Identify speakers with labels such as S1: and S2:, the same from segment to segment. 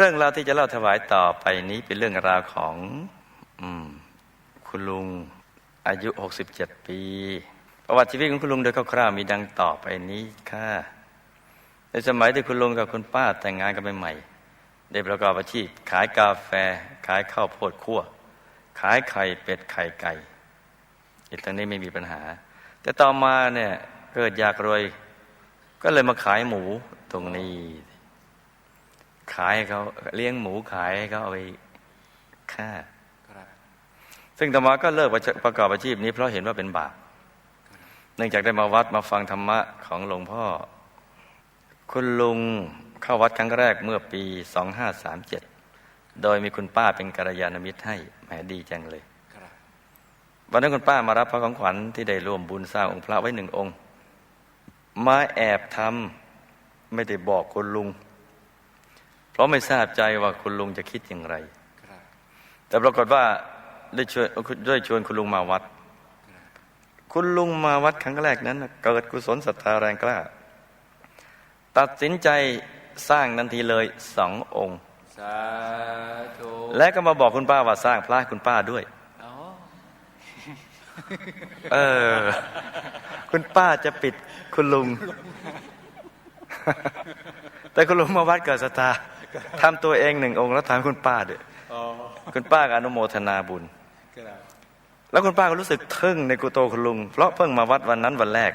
S1: เรื่องราวที่จะเล่าถวายต่อไปนี้เป็นเรื่องราวของอคุณลุงอายุ 67 ปี ประวัติชีวิตของคุณลุงโดยคร่าวๆมีดังต่อไปนี้ค่ะ ในสมัยที่คุณลุงกับคุณป้าแต่งงานกันใหม่ๆได้ประกอบอาชีพ ขายกาแฟ ขายข้าวโพดคั่ว ขายไข่เป็ดไข่ไก่อีกตรงนี้ไม่มีปัญหา แต่ต่อมาเนี่ยเกิดอยากรวย ก็เลยมาขายหมูตรงนี้ ขายให้เขาเลี้ยงหมูขายให้เขาเอาไปฆ่า
S2: ครับ
S1: ซึ่งธรรมาก็เลิกประกอบอาชีพนี้ เพราะเห็นว่าเป็นบาปเนื่องจากได้มาวัดมาฟังธรรมะของหลวงพ่อ คุณลุงเข้าวัดครั้งแรกเมื่อปี 2537 โดยมีคุณป้าเป็นกัลยาณมิตรให้แหมดีจังเลย
S2: ครับ
S1: วันนั้นคุณป้ามารับพระของขวัญที่ได้ร่วมบุญสร้างองค์พระไว้หนึ่งองค์ มาแอบทำไม่ได้บอกคุณลุงเพ ราะไม่ทราบใจว่าคุณลุงจะคิดอย่างไร
S2: ครับ
S1: แต่ปรากฏว่าได้ชวนได้ชวนคุณลุงมาวัด คุณลุงมาวัดครั้งแรกนั้นน่ะเกิดกุศลศรัทธาแรงกล้า ตัดสินใจสร้างนันทีเลยสององค์
S2: สาธุ
S1: และก็มาบอกคุณป้าว่าสร้างพระให้คุณป้าด้วย
S2: อ๋อ
S1: เออ คุณป้าจะปิดคุณลุง แต่คุณลุงมาวัดเกิดศรัทธา ทำตัวเองหนึ่งองค์แล้วทำคุณป้าด้วย
S2: อ๋อ
S1: คุณป้าก็อนุโมทนาบุญ
S2: ครับ
S1: แล้วคุณป้าก็รู้สึกทึ่งในกุโตคุณลุง เพราะเพิ่งมาวัดวันนั้นวันแรก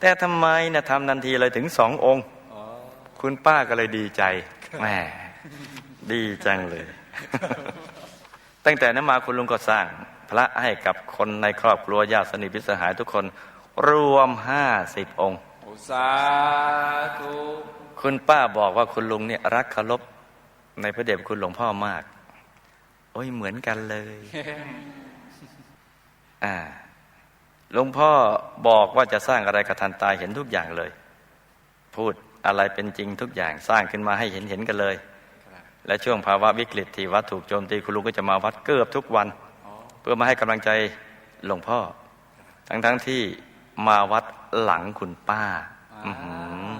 S1: แต่ทำไมนะทำนันทีเลยถึงสององค์
S2: อ๋อ
S1: คุณป้าก็เลยดีใจแหมดีจังเลย ตั้งแต่นั้นมาคุณลุงก็สร้าง พระให้กับคนในครอบครัวญาติสนิทพิตรสหายทุกคน รวมห้าสิบองค์
S2: โอสาธุ
S1: คุณป้าบอกว่าคุณลุงเนี่ยรักเคารพในพระเดชคุณหลวงพ่อมาก โอ้ยเหมือนกันเลย อ่าหลวงพ่อบอกว่าจะสร้างอะไรกระทันตายเห็นทุกอย่างเลย พูดอะไรเป็นจริงทุกอย่างสร้างขึ้นมาให้เห็นเห็นกันเลย และช่วงภาวะวิกฤตที่วัดถูกโจมตีคุณลุงก็จะมาวัดเกือบทุกวัน เพื่อมาให้กำลังใจหลวงพ่อ ทั้งๆที่มาวัดหลังคุณป้า อื้อหือ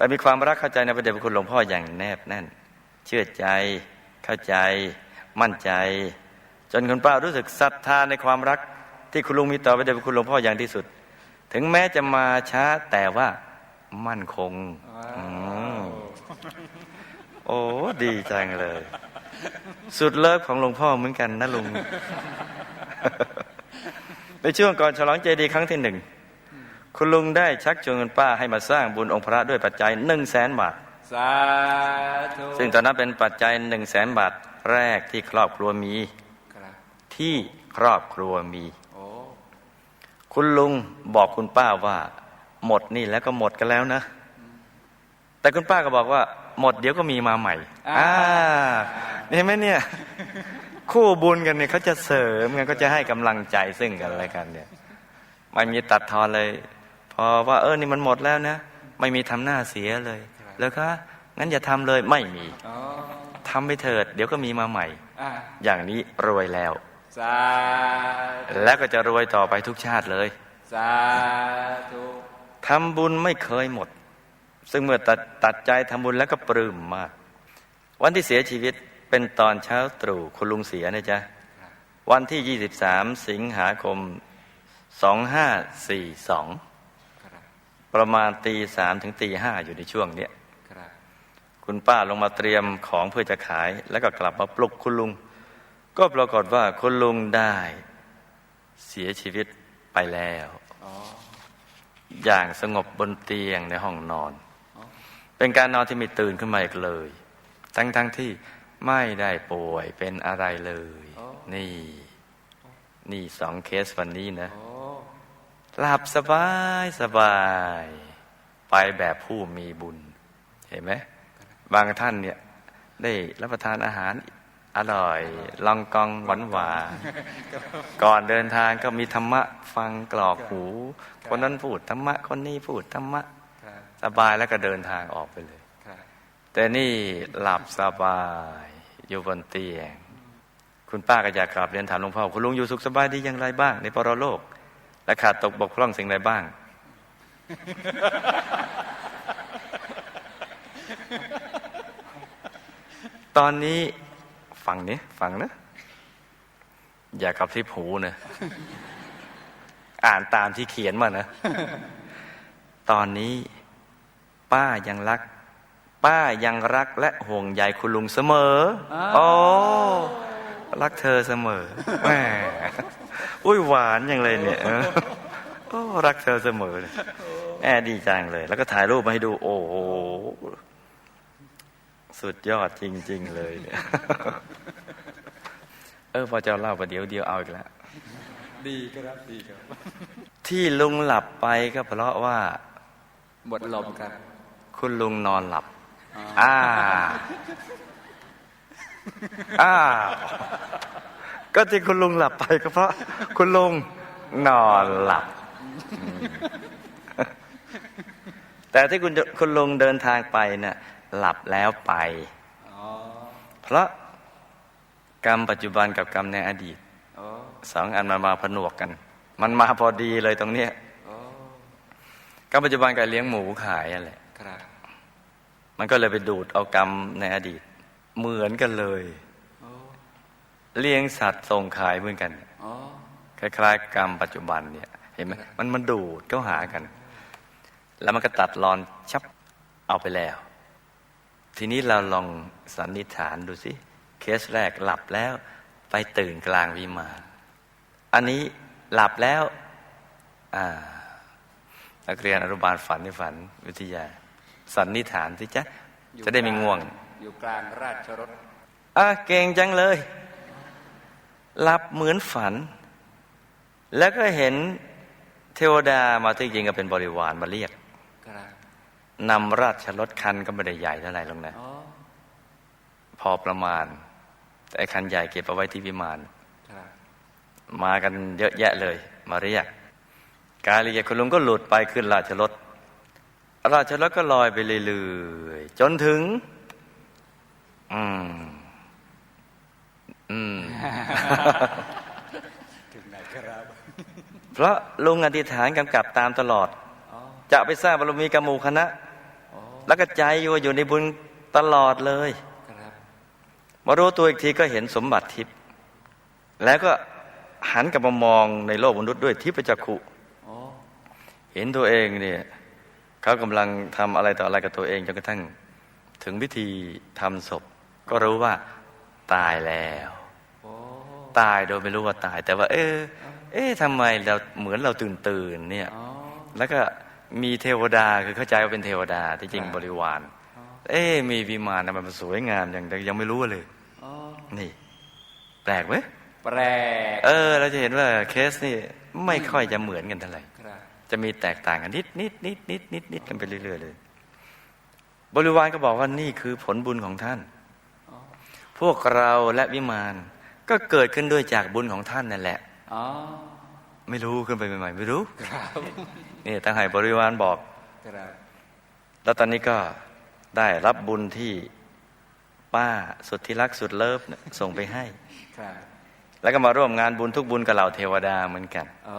S1: แต่มีความรักเข้าใจในพระเดชพระคุณหลวงพ่ออย่างแนบแน่น เชื่อใจเข้าใจ มั่นใจ จนคุณป้ารู้สึกศรัทธาในความรักที่คุณลุงมีต่อพระเดชพระคุณหลวงพ่ออย่างที่สุด ถึงแม้จะมาช้าแต่ว่ามั่นคงอืมโอ้ดีจังเลย สุดเลิฟของหลวงพ่อเหมือนกันนะลุงในช่วงก่อนฉลองเจดีย์ครั้งที่หนึ่ง คุณลุงได้ชักชวนคุณป้าให้มาสร้างบุญองค์พระด้วยปัจจัยหนึ่งแสนบาท
S2: สาธุ
S1: ซึ่งตอนนั้นเป็นปัจจัยหนึ่งแสนบาทแรกที่ครอบครัวมี
S2: ครับ
S1: ที่ครอบครัวมี
S2: โอ้
S1: คุณลุงบอกคุณป้าว่า หมดนี่แล้วก็หมดกันแล้วนะ แต่คุณป้าก็บอกว่า หมดเดี๋ยวก็มีมาใหม่อ่าเห็นไหมเนี่ย คู่บุญกันเนี่ยเขาจะเสริมกันก็จะให้กำลังใจซึ่งกันและกันเนี่ยไม่มีตัดทอนเลยพ อว่าเออนี่มันหมดแล้วนะ ไม่มีทำหน้าเสียเลย แล้วก็งั้นอย่าทำเลยไม่มี
S2: อ๋อ
S1: ทำไปเถิด เดี๋ยวก็มีมาใหม่
S2: อะ
S1: อย่างนี้รวยแล้ว
S2: สาธุ
S1: แล้วก็จะรวยต่อไปทุกชาติเลย
S2: สาธุ
S1: ทำบุญไม่เคยหมด ซึ่งเมื่อตัดตัดใจทำบุญแล้วก็ปลื้มมาก วันที่เสียชีวิตเป็นตอนเช้าตรู่คุณลุงเสียนะจ๊ะ วันที่ 23 สิงหาคม 2542
S2: ครับ
S1: ประมาณตีสามถึงตีห้าอยู่ในช่วงเนี้ย
S2: ครับ
S1: คุณป้าลงมาเตรียมของเพื่อจะขาย แล้วก็กลับมาปลุกคุณลุง ก็ปรากฏว่าคุณลุงได้เสียชีวิตไปแล้ว
S2: อ๋อ
S1: อย่างสงบบนเตียงในห้องนอน
S2: อ๋อ
S1: เป็นการนอนที่ไม่ตื่นขึ้นมาอีกเลย ทั้งทั้งๆที่ไม่ได้ป่วยเป็นอะไรเลย นี่ นี่สองเคสวันนี้นะ
S2: โอ้
S1: หลับสบายสบาย ไปแบบผู้มีบุญ เห็นไหมบางท่านเนี่ย ได้รับประทานอาหารอร่อย ลองกองหวานหวานก่อนเดินทางก็มีธรรมะฟังกรอกหู คนนั้นพูดธรรมะ คนนี้พูดธรรมะ สบายแล้วก็เดินทางออกไปเลย แต่นี่หลับสบาย อยู่บนเตียง คุณป้าก็อยากกราบเรียนถามหลวงพ่อ คุณลุงอยู่สุขสบายดีอย่างไรบ้าง ในปรโลก และขาดตกบกพร่องสิ่งใดบ้าง
S2: ค
S1: ตอนนี้ฟังนี้ฟังนะอย่ากระพริบหูนะอ่านตามที่เขียนมานะ ตอนนี้ ป้ายังรัก ป้ายังรักและห่วงใยคุณลุงเสมอ โอ้ รักเธอเสมอแหม อุ้ยหวานอย่างเลยเนี่ยเออโอ้รักเธอเสมอเลยแอบดีจังเลย แล้วก็ถ่ายรูปมาให้ดู โอ้โหสุดยอดจริง ๆ เลยเนี่ยเออพอจะเล่าประเดี๋ยวเดียวเอาอีกแล้ว
S2: ดีครับดีครับ
S1: ที่ลุงหลับไปก็เพราะว่า
S2: หมดลมครับ
S1: คุณลุงนอนหลับอ่าอ่า ก็ที่คุณลุงหลับไปก็เพราะ คุณลุงนอนหลับอืมแต่ที่คุณคุณลุงเดินทางไปเนี่ยหลับแล้วไป
S2: อ๋อ
S1: เพราะกรรมปัจจุบันกับกรรมในอดีต
S2: อ๋อ
S1: สองอันมันมาผนวกกัน มันมาพอดีเลยตรงเนี้ย
S2: อ๋อก
S1: รรมปัจจุบันกับเลี้ยงหมูขายนั่นแหละ
S2: ครับ
S1: มันก็เลยไปดูดเอากรรมในอดีต เหมือนกันเลย
S2: อ๋อ
S1: เลี้ยงสัตว์ส่งขายเหมือนกัน
S2: อ๋อ
S1: คล้ายๆกรรมปัจจุบันเนี่ย เห็นไหมมันมันดูดเข้าหากัน แล้วมันก็ตัดรอนชับเอาไปแล้ว ทีนี้เราลองสันนิษฐานดูสิเคสแรกหลับแล้วไปตื่นกลางวิมานอันนี้หลับแล้วอ่านักเรียนอนุบาลฝันในฝันวิทยา สันนิษฐานสิจ๊ะจะได้ไม่ง่วง
S2: อยู่กลางราชรถ
S1: อะเก่งจังเลย หลับเหมือนฝัน แล้วก็เห็นเทวดามาที่จริงก็เป็นบริวารมาเรียก
S2: ครับ
S1: นำราชรถคันก็ไม่ได้ใหญ่เท่าไหร่หรอกนะ
S2: อ๋อ
S1: พอประมาณ แต่ไอ้คันใหญ่เก็บเอาไว้ที่วิมาน
S2: ครับ
S1: มากันเยอะแยะเลย มาเรียก การเรียกคุณลุงก็หลุดไปขึ้นราชรถราชรถก็ลอยไปเรื่อยๆจนถึง อืม อืม
S2: ถึงไหนครับ
S1: เพราะลุงอธิษฐานกำกับตามตลอด
S2: อ๋อ
S1: จะไปสร้างบารมีกับหมู่คณะ
S2: อ๋อ
S1: แล้วก็ใจอยู่อยู่ในบุญตลอดเลย
S2: ครับ
S1: มารู้ตัวอีกทีก็เห็นสมบัติทิพย์แล้วก็หันกลับมามองในโลกมนุษย์ด้วยทิพยจักขุ
S2: อ๋อ
S1: เห็นตัวเองเนี่ยเขากำลังทำอะไรต่ออะไรกับตัวเองจนกระทั่ง ถึงพิธีทำศพ ก็รู้ว่าตายแล้ว
S2: โอ้
S1: ตายโดยไม่รู้ว่าตาย แต่ว่า เออ เอ๊ะทำไมเราเหมือนเราตื่นตื่นๆเนี่ย
S2: อ๋อ
S1: แล้วก็มีเทวดาคือเข้าใจว่าเป็นเทวดาที่จริง
S2: ครับ
S1: บริวาร เอ๊ะมีวิมานทำไมมันสวยงามอย่างแต่ยังไม่รู้เลย
S2: อ๋อ
S1: นี่ แปลกไหม
S2: แปลก
S1: เออ เราจะเห็นว่าเคสนี่ไม่ค่อยจะเหมือนกันเท่าไหร่
S2: ครับ
S1: จะมีแตกต่างกันนิดนิดนิดนิดนิดนิดกันไปเรื่อยๆเลย บริวารก็บอกว่านี่คือผลบุญของท่าน
S2: อ๋อ
S1: พวกเราและวิมาน ก็เกิดขึ้นด้วยจากบุญของท่านนั่นแหละ
S2: อ๋อ
S1: ไม่รู้ขึ้นไปใหม่ๆไม่รู้
S2: ครับ
S1: นี่ตั้งให้บริวารบอก
S2: ครับ
S1: แล้วตอนนี้ก็ได้รับบุญที่ป้าสุดที่รักสุดเลิฟเนี่ยส่งไปให้
S2: ครับ
S1: แล้วก็มาร่วมงานบุญทุกบุญกับเหล่าเทวดาเหมือนกัน
S2: อ๋อ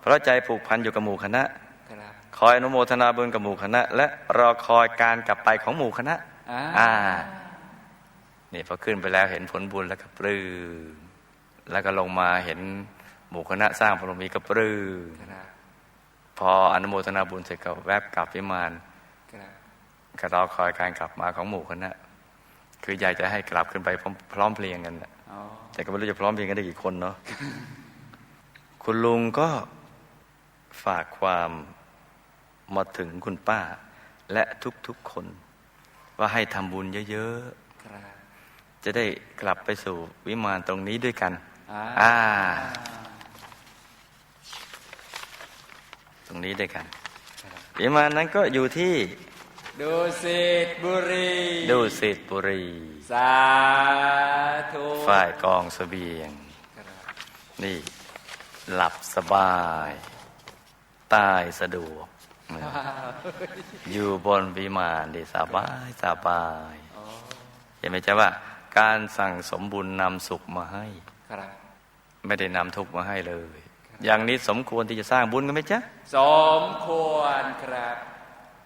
S1: เพราะใจผูกพันอยู่กับหมู่คณะ
S2: ครับ
S1: คอยอนุโมทนาบุญกับหมู่คณะ และรอคอยการกลับไปของหมู่คณะ
S2: อ่า
S1: อ่า นี่พอขึ้นไปแล้วเห็นผลบุญแล้วก็ปลื้มแล้วก็ลงมาเห็นหมู่คณะสร้างพรมีก็ปลื้มพออนุโมทนาบุญเสร็จก็แวบกลับวิมาน
S2: ครับ
S1: ก็รอคอยการกลับมาของหมู่คณะคืออยากจะให้กลับขึ้นไปพร้อมเพรียงกันน่ะแต่ก็ไม่รู้จะพร้อมเพรียงกันได้กี่คนเนาะคุณลุงก็ฝากความมาถึงคุณป้า และทุกๆคน ว่าให้ทำบุญเยอะๆ จะได้กลับไปสู่วิมานตรงนี้ด้วยกัน
S2: อ่า
S1: อ่า ตรงนี้ด้วยกัน วิมานนั้นก็อยู่ที่
S2: ดูสิตบุรี
S1: ดุสิตบุรี
S2: สาธุ
S1: ฝ่ายกองเสบียง
S2: ครับ
S1: นี่ หลับสบาย ตายสะดวก อยู่บนวิมานได้สบาย สบาย
S2: อ๋อ
S1: เห็นไหมจ๊ะว่า การสั่งสมบุญนำสุขมาให้
S2: ครับ
S1: ไม่ได้นำทุกข์มาให้เลย อย่างนี้สมควรที่จะสร้างบุญกันไหมจ๊ะ
S2: สมควรครับ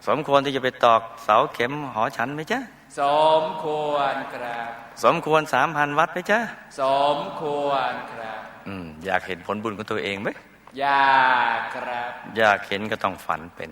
S1: สมควรที่จะไปตอกเสาเข็มหอฉันไหมจ๊ะ
S2: สสมควรครับ
S1: สมควรสามพันวัดไหมจ๊ะ
S2: สมควรครับ
S1: อืมอยากเห็นผลบุญของตัวเองไหม
S2: อยากครับ
S1: อยากเห็นก็ต้องฝันเป็น